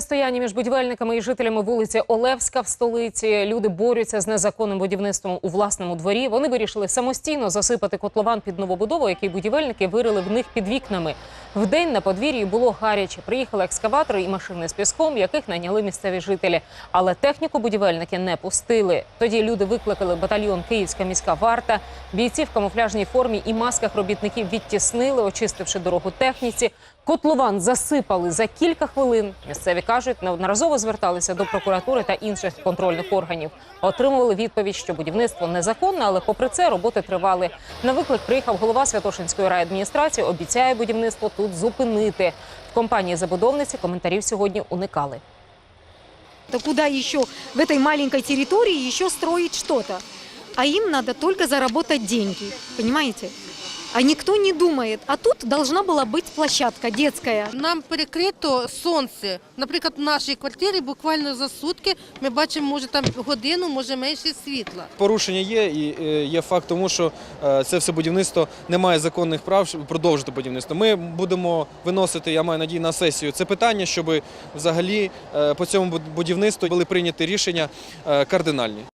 Стояння між будівельниками і жителями вулиці Олевська в столиці. Люди борються з незаконним будівництвом у власному дворі. Вони вирішили самостійно засипати котлован під новобудову, який будівельники вирили в них під вікнами. Вдень на подвір'ї було гаряче. Приїхали екскаватори і машини з піском, яких найняли місцеві жителі. Але техніку будівельники не пустили. Тоді люди викликали батальйон Київська міська варта. Бійці в камуфляжній формі і масках робітників відтіснили, очистивши дорогу техніці. Котлован засипали за кілька хвилин. Місцеві кажуть, неодноразово зверталися до прокуратури та інших контрольних органів. Отримували відповідь, що будівництво незаконне, але попри це роботи тривали. На виклик приїхав голова Святошинської райадміністрації. Обіцяє будівництво тут зупинити. В компанії забудовниці коментарів сьогодні уникали. То куда еще в этой маленькой территории еще строить что-то? А им надо только заработать деньги, понимаете? А никто не думает. А тут должна была быть площадка детская. Нам перекрито сонце. Наприклад, в нашій квартирі буквально за сутки ми бачимо, може там годину, може менше світла. Порушення є і е, є факт тому, що е, це все будівництво не має законних прав щоб продовжити будівництво. Ми будемо виносити, я маю надію, на сесію це питання, щоб взагалі е, по цьому буд- будівництву були прийняті рішення кардинальні.